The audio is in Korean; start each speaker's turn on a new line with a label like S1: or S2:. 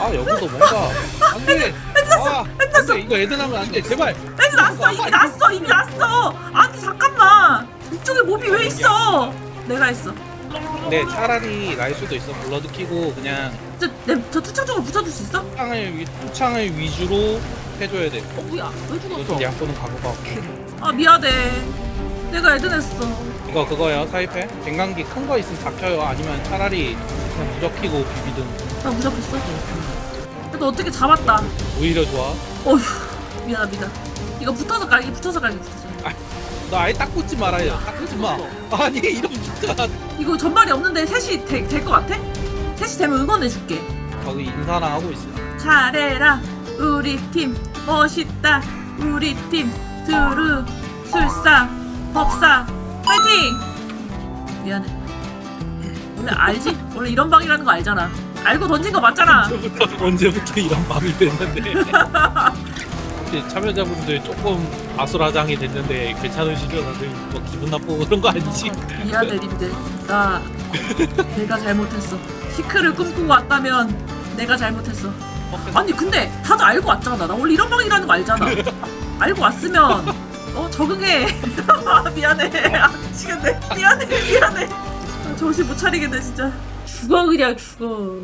S1: 아 여기도 뭔가 안돼. 아 안돼. 이거 애드 나면 안돼. 제발.
S2: 애들 났어 이미 났어 이미 났어. 아니 잠깐만. 이쪽에 몹이 왜 있어? 내가 했어.
S1: 네 차라리 날 수도 있어. 블러드 키고 그냥
S2: 저, 내, 저 투창 쪽으로 붙여줄 수 있어?
S1: 창을 위 창을 위주로 해줘야 돼.
S2: 어 뭐야? 왜 죽었어?
S1: 좀 약보는 각오가
S2: 아 미안해. 내가 애들 했어.
S1: 이거 그거요 사이패 갱강기 큰 거 있으면 잡혀요? 아니면 차라리 그냥 무적 키고 비비든
S2: 나 무적했어? 그래도 어떻게 잡았다.
S1: 오히려 좋아.
S2: 어휴 미안 미안 이거 붙어서 깔기 붙어서 깔기 붙어서.
S1: 너 아예 딱 붙지 말아요. 딱 붙지 마. 아니 이러면 진짜
S2: 이거 전발이 없는데 셋이 될것 같아? 셋이 되면 응원해줄게.
S1: 거기 인사랑 하고 있어
S2: 잘해라 우리 팀. 멋있다 우리 팀. 드루 술사 법사. 파이팅! 미안해. 원래 알지? 원래 이런 방이라는 거 알잖아 알고 던진 거 맞잖아.
S1: 언제부터 언제부터 이런 마음이 됐는데. 혹시 참여자분들 조금 아수라장이 됐는데 괜찮으시죠 다들 뭐 기분 나쁘고 그런 거 아니지?
S2: 미안해 님들 나 내가 잘못했어. 시크를 꿈꾸고 왔다면 내가 잘못했어. 아니 근데 다들 알고 왔잖아. 나 원래 이런 방이라는 거 알잖아. 알고 왔으면 어 적응해. 미안해. 아 미치겠네. 미안해 미안해. 아, 정신 못 차리겠네 진짜 죽어 그냥 죽어